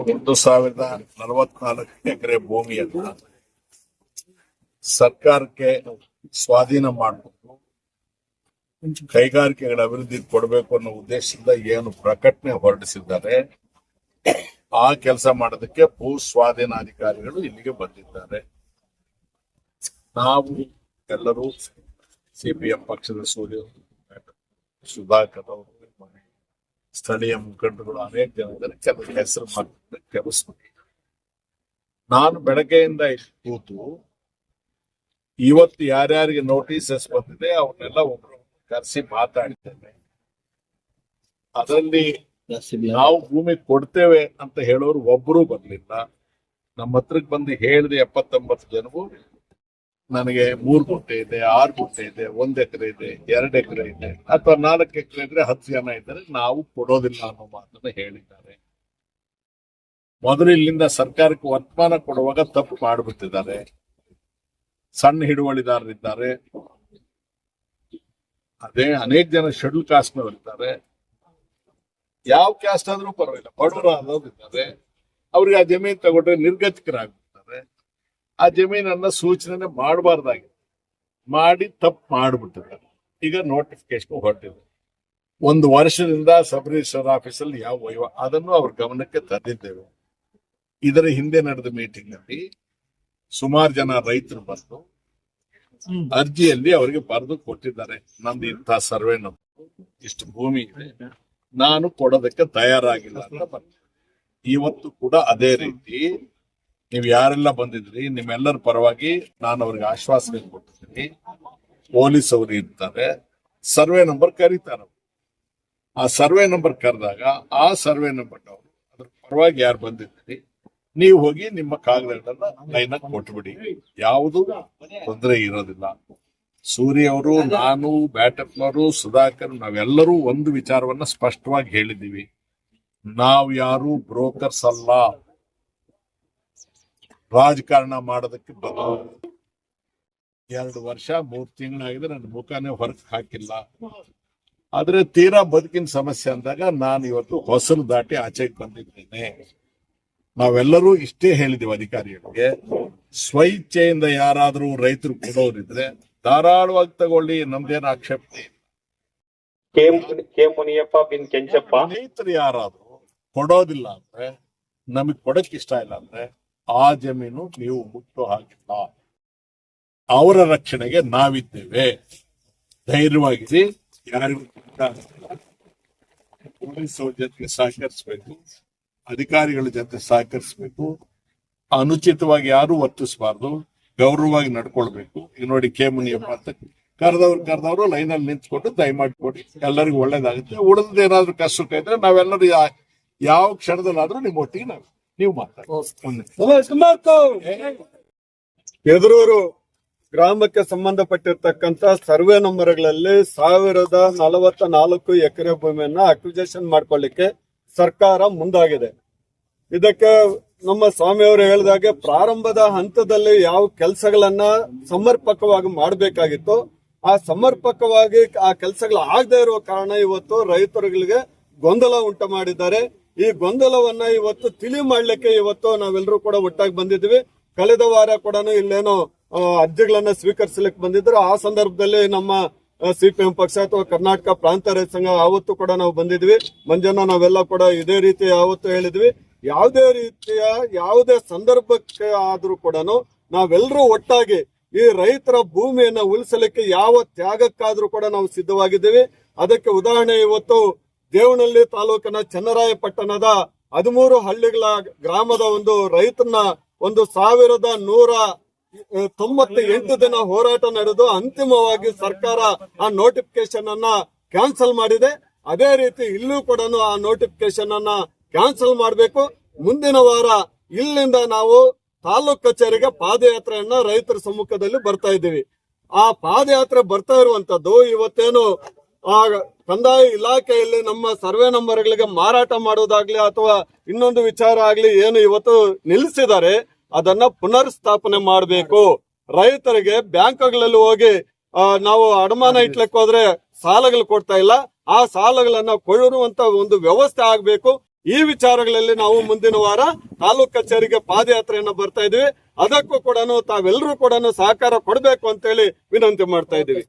ಒಂದು ಸಾವಿರದ ನಲವತ್ನಾಲ್ಕು ಎಕರೆ ಭೂಮಿಯನ್ನ ಸರ್ಕಾರಕ್ಕೆ ಸ್ವಾಧೀನ ಮಾಡಿಕೊಂಡು ಕೈಗಾರಿಕೆಗಳ ಅಭಿವೃದ್ಧಿ ಕೊಡಬೇಕು ಅನ್ನೋ ಉದ್ದೇಶದಿಂದ ಏನು ಪ್ರಕಟಣೆ ಹೊರಡಿಸಿದ್ದಾರೆ, ಆ ಕೆಲಸ ಮಾಡೋದಕ್ಕೆ ಭೂ ಸ್ವಾಧೀನ ಅಧಿಕಾರಿಗಳು ಇಲ್ಲಿಗೆ ಬಂದಿದ್ದಾರೆ. ನಾವು ಎಲ್ಲರೂ ಸಿಪಿಎಂ ಪಕ್ಷದ ಸೂರ್ಯ ಸುಧಾಕರ್ ಅವರು ಸ್ಥಳೀಯ ಮುಖಂಡರುಗಳು ಅನೇಕ ಜನ ಇದ್ದಾರೆ ಕೆಲವು ಹೆಸರು ಮಾಡಿದ್ರೆ ಕೆಲಸ ನಾನು ಬೆಳಗ್ಗೆಯಿಂದ ಕೂತು ಇವತ್ತು ಯಾರ್ಯಾರಿಗೆ ನೋಟಿಸಸ್ ಬಂದಿದೆ ಅವನ್ನೆಲ್ಲ ಒಬ್ರು ಕರೆಸಿ ಮಾತಾಡಿದ್ದೇನೆ ಅದರಲ್ಲಿ ನಾವು ಭೂಮಿ ಕೊಡ್ತೇವೆ ಅಂತ ಹೇಳೋರು ಒಬ್ರು ಬರ್ಲಿಲ್ಲ. ನಮ್ಮ ಹತ್ರಕ್ಕೆ ಬಂದು ಹೇಳಿದ ಎಪ್ಪತ್ತೊಂಬತ್ತು ಜನವು ನನಗೆ ಮೂರ್ ಗುಂಟೆ ಇದೆ, ಆರು ಗುಂಟೆ ಇದೆ, ಒಂದ್ ಎಕರೆ ಇದೆ, ಎರಡ್ ಎಕರೆ ಇದೆ, ಅಥವಾ ನಾಲ್ಕು ಎಕರೆ ಇದ್ರೆ ಹತ್ತು ಜನ ಇದ್ದಾರೆ, ನಾವು ಕೊಡೋದಿಲ್ಲ ಅನ್ನೋ ಮಾತನ್ನ ಹೇಳಿದ್ದಾರೆ. ಮೊದಲು ಇಲ್ಲಿಂದ ಸರ್ಕಾರಕ್ಕೆ ವರ್ತಮಾನ ಕೊಡುವಾಗ ತಪ್ಪು ಮಾಡಿಬಿಟ್ಟಿದ್ದಾರೆ. ಸಣ್ಣ ಹಿಡುವಳಿದಾರರಿದ್ದಾರೆ. ಅದೇ ಅನೇಕ ಜನ ಶೆಡ್ಯೂಲ್ ಕಾಸ್ಟ್ನವರಿದ್ದಾರೆ ಯಾವ ಕ್ಯಾಸ್ಟ್ ಆದ್ರೂ ಪರವಾಗಿಲ್ಲ ಬಡವರು ಅನ್ನೋದಿದ್ದಾರೆ ಅವ್ರಿಗೆ ಆ ಜಮೀನು ತಗೊಂಡ್ರೆ ನಿರ್ಗತಿಕರಾಗ್ಬಿಡ್ತಾರೆ. ಆ ಜಮೀನನ್ನ ಸೂಚನೆ ಮಾಡಬಾರ್ದಾಗಿ. ಮಾಡಿ ತಪ್ಪು ಮಾಡಿಬಿಟ್ಟಿದ್ದಾರೆ. ಈಗ ನೋಟಿಫಿಕೇಶನ್ ಹೊರಟಿದೆ. ಒಂದು ವರ್ಷದಿಂದ ಸಬ್ ರಿಜಿಸ್ಟರ್ ಆಫೀಸಲ್ಲಿ ಯಾವ ವಹಿವ ಅದನ್ನು ಅವ್ರ ಗಮನಕ್ಕೆ ತಂದಿದ್ದೇವೆ. ಇದರ ಹಿಂದೆ ನಡೆದ ಮೀಟಿಂಗ್ನಲ್ಲಿ ಸುಮಾರು ಜನ ರೈತರು ಬಂದು ಅರ್ಜಿಯಲ್ಲಿ ಅವರಿಗೆ ಬರೆದು ಕೊಟ್ಟಿದ್ದಾರೆ. ನಂದು ಇಂಥ ಸರ್ವೆ ನಂಬರ್ ಇಷ್ಟು ಭೂಮಿ ಇದೆ. ನಾನು ಕೊಡೋದಕ್ಕೆ ತಯಾರಾಗಿಲ್ಲ ಅಂತ ಬಂದೆ. ಇವತ್ತು ಕೂಡ ಅದೇ ರೀತಿ ನೀವು ಯಾರೆಲ್ಲ ಬಂದಿದ್ರಿ ನಿಮ್ಮೆಲ್ಲರ ಪರವಾಗಿ ನಾನು ಅವ್ರಿಗೆ ಆಶ್ವಾಸನೆ ಕೊಟ್ಟಿದ್ದೀನಿ. ಪೊಲೀಸ್ ಅವರು ಇರ್ತಾರೆ. ಸರ್ವೆ ನಂಬರ್ ಕರೀತಾರೆ. ಆ ಸರ್ವೆ ನಂಬರ್ ಕರೆದಾಗ, ಆ ಸರ್ವೆ ನಂಬರ್ ಅವರು ಅದ್ರ ಪರವಾಗಿ ಯಾರು ಬಂದಿದ್ದೀರಿ, ನೀವು ಹೋಗಿ ನಿಮ್ಮ ಕಾಗದಗಳನ್ನ ಲೈನ್ ಕೊಟ್ಬಿಡಿ. ಯಾವುದು ತೊಂದರೆ ಇರೋದಿಲ್ಲ. ಸೂರ್ಯ ಅವರು, ನಾನು ಬ್ಯಾಟಪ್ನವರು ಸುಧಾಕರ್, ನಾವೆಲ್ಲರೂ ಒಂದು ವಿಚಾರವನ್ನ ಸ್ಪಷ್ಟವಾಗಿ ಹೇಳಿದ್ದೀವಿ. ನಾವು ಯಾರು ಬ್ರೋಕರ್ಸ್ ಅಲ್ಲ. ರಾಜಕಾರಣ ಮಾಡೋದಕ್ಕೆ ಬರ ಎರಡು ವರ್ಷ ಮೂರ್ ತಿಂಗಳಾಗಿದೆ ನನ್ನ ಮುಖನೇ ಹೊರಗೆ ಹಾಕಿಲ್ಲ. ಆದ್ರೆ ತೀರಾ ಬದುಕಿನ ಸಮಸ್ಯೆ ಅಂದಾಗ ನಾನು ಇವತ್ತು ಹೊಸಲು ದಾಟಿ ಆಚೆಗೆ ಬಂದಿದ್ದೇನೆ. ನಾವೆಲ್ಲರೂ ಇಷ್ಟೇ ಹೇಳಿದೆವು ಅಧಿಕಾರಿಗಳಿಗೆ. ಸ್ವಇಚ್ಛೆಯಿಂದ ಯಾರಾದ್ರೂ ರೈತರು ಕೊಡೋರಿದ್ರೆ ಧಾರಾಳವಾಗಿ ತಗೊಳ್ಳಿ ನಮ್ದೇನು ಆಕ್ಷೇಪ ರೈತರು ಯಾರಾದ್ರೂ ಕೊಡೋದಿಲ್ಲ ಅಂದ್ರೆ ನಮಗ್ ಕೊಡಕ್ ಇಷ್ಟ ಇಲ್ಲ ಅಂದ್ರೆ ಆ ಜಮೀನು ನೀವು ಮುಟ್ಟು ಹಾಕಿಲ್ಲ. ಅವರ ರಕ್ಷಣೆಗೆ ನಾವಿದ್ದೇವೆ. ಧೈರ್ಯವಾಗಿರಿ. ಯಾರಿಗೂ. ಪೊಲೀಸ್ ಜೊತೆಗೆ ಸಹಕರಿಸಬೇಕು. ಅಧಿಕಾರಿಗಳ ಜೊತೆ ಸಹಕರಿಸಬೇಕು. ಅನುಚಿತವಾಗಿ ಯಾರು ವರ್ತಿಸಬಾರ್ದು. ಗೌರವವಾಗಿ ನಡ್ಕೊಳ್ಬೇಕು. ಈಗ ನೋಡಿ ಕೆ ಮುನಿಯಪ್ಪ ಅಂತ ಕರೆದವ್ರು ಲೈನ್ ಅಲ್ಲಿ ನಿಂತ್ಕೊಂಡು ದಯಮಾಡಿ ಕೊಡಿ. ಎಲ್ಲರಿಗೂ ಒಳ್ಳೇದಾಗುತ್ತೆ. ಉಳಿದ ಏನಾದ್ರೂ ಕಷ್ಟ ಇದ್ರೆ ನಾವೆಲ್ಲರೂ ಯಾವ ಕ್ಷಣದಲ್ಲಾದ್ರೂ ನಿಮ್ಮ ಒಟ್ಟಿಗೆ ನಾವು ನೀವು ಮಾತಾಡಿ. ಎದುರೂರು ಗ್ರಾಮಕ್ಕೆ ಸಂಬಂಧಪಟ್ಟಿರ್ತಕ್ಕಂತ ಸರ್ವೆ ನಂಬರ್ಗಳಲ್ಲಿ ಸಾವಿರದ ನಲವತ್ತ ನಾಲ್ಕು ಎಕರೆ ಭೂಮಿಯನ್ನ ಅಕ್ವಿಜೇಷನ್ ಮಾಡ್ಕೊಳ್ಳಿಕ್ಕೆ ಸರ್ಕಾರ ಮುಂದಾಗಿದೆ. ಇದಕ್ಕೆ ನಮ್ಮ ಸ್ವಾಮಿಯವರು ಹೇಳಿದಾಗೆ ಪ್ರಾರಂಭದ ಹಂತದಲ್ಲಿ ಯಾವ ಕೆಲಸಗಳನ್ನ ಸಮರ್ಪಕವಾಗಿ ಮಾಡಬೇಕಾಗಿತ್ತು. ಆ ಸಮರ್ಪಕವಾಗಿ ಆ ಕೆಲಸಗಳು ಆಗದೆ ಇರುವ ಕಾರಣ ಇವತ್ತು ರೈತರುಗಳಿಗೆ ಗೊಂದಲ ಉಂಟು ಮಾಡಿದ್ದಾರೆ. ಈ ಗೊಂದಲವನ್ನ ಇವತ್ತು ತಿಳಿ ಮಾಡ್ಲಿಕ್ಕೆ ಇವತ್ತು ನಾವೆಲ್ಲರೂ ಕೂಡ ಒಟ್ಟಾಗಿ ಬಂದಿದ್ವಿ ಕಳೆದ ವಾರ ಕೂಡ ಇಲ್ಲೇನೋ ಅರ್ಜಿಗಳನ್ನ ಸ್ವೀಕರಿಸಲಿಕ್ಕೆ ಬಂದಿದ್ರು. ಆ ಸಂದರ್ಭದಲ್ಲಿ ನಮ್ಮ ಸಿಪಿಎಂ ಪಕ್ಷ ಅಥವಾ ಕರ್ನಾಟಕ ಪ್ರಾಂತ ರೈತ ಸಂಘ ಆವತ್ತು ಕೂಡ ನಾವು ಬಂದಿದ್ವಿ ಮಂಜಣ್ಣ, ನಾವೆಲ್ಲ ಕೂಡ ಇದೇ ರೀತಿ ಯಾವತ್ತು ಹೇಳಿದ್ವಿ ಯಾವುದೇ ರೀತಿಯ, ಯಾವುದೇ ಸಂದರ್ಭಕ್ಕೆ ಆದ್ರೂ ಕೂಡ ನಾವೆಲ್ಲರೂ ಒಟ್ಟಾಗಿ ಈ ರೈತರ ಭೂಮಿಯನ್ನ ಉಳಿಸಲಿಕ್ಕೆ ಯಾವ ತ್ಯಾಗಕ್ಕಾದ್ರೂ ಕೂಡ ನಾವು ಸಿದ್ಧವಾಗಿದ್ದೀವಿ. ಅದಕ್ಕೆ ಉದಾಹರಣೆ, ಇವತ್ತು ದೇವನಹಳ್ಳಿ ತಾಲೂಕಿನ ಚನ್ನರಾಯಪಟ್ಟಣದ ಹದಿಮೂರು ಹಳ್ಳಿಗಳ ಗ್ರಾಮದ ಒಂದು ರೈತನ ಒಂದು ಸಾವಿರದ ನೂರ ತೊಂಬತ್ತ ಎಂಟು ದಿನ ಹೋರಾಟ ನಡೆದು ಅಂತಿಮವಾಗಿ ಸರ್ಕಾರ ಆ ನೋಟಿಫಿಕೇಶನ್ ಅನ್ನ ಕ್ಯಾನ್ಸಲ್ ಮಾಡಿದೆ. ಅದೇ ರೀತಿ ಇಲ್ಲೂ ಕೂಡ ಆ ನೋಟಿಫಿಕೇಶನ್ ಅನ್ನ ಕ್ಯಾನ್ಸಲ್ ಮಾಡಬೇಕು. ಮುಂದಿನ ವಾರ ಇಲ್ಲಿಂದ ನಾವು ತಾಲೂಕ್ ಕಚೇರಿಗೆ ಪಾದಯಾತ್ರೆಯನ್ನ ರೈತರ ಸಮ್ಮುಖದಲ್ಲಿ ಬರ್ತಾ ಇದ್ದೀವಿ. ಆ ಪಾದಯಾತ್ರೆ ಬರ್ತಾ ಇರುವಂತದ್ದು ಇವತ್ತೇನು ಆ ಕಂದಾಯ ಇಲಾಖೆಯಲ್ಲಿ ನಮ್ಮ ಸರ್ವೆ ನಂಬರ್ಗಳಿಗೆ ಮಾರಾಟ ಮಾಡೋದಾಗ್ಲಿ ಅಥವಾ ಇನ್ನೊಂದು ವಿಚಾರ ಆಗ್ಲಿ ಏನು ಇವತ್ತು ನಿಲ್ಲಿಸಿದ್ದಾರೆ, ಅದನ್ನ ಪುನರ್ ಸ್ಥಾಪನೆ ಮಾಡಬೇಕು. ರೈತರಿಗೆ ಬ್ಯಾಂಕ್ಗಳಲ್ಲಿ ಹೋಗಿ ನಾವು ಅಡಮಾನ ಇಟ್ಲಿಕ್ಕೆ ಹೋದ್ರೆ ಸಾಲಗಳು ಕೊಡ್ತಾ ಇಲ್ಲ. ಆ ಸಾಲಗಳನ್ನ ಕೊಳ್ಳುವಂತ ಒಂದು ವ್ಯವಸ್ಥೆ ಆಗ್ಬೇಕು. ಈ ವಿಚಾರಗಳಲ್ಲಿ ನಾವು ಮುಂದಿನ ವಾರ ತಾಲೂಕ್ ಕಚೇರಿಗೆ ಪಾದಯಾತ್ರೆಯನ್ನ ಬರ್ತಾ ಇದೀವಿ ಅದಕ್ಕೂ ಕೂಡ ತಾವೆಲ್ಲರೂ ಕೂಡ ಸಹಕಾರ ಕೊಡಬೇಕು ಅಂತೇಳಿ ವಿನಂತಿ ಮಾಡ್ತಾ ಇದೀವಿ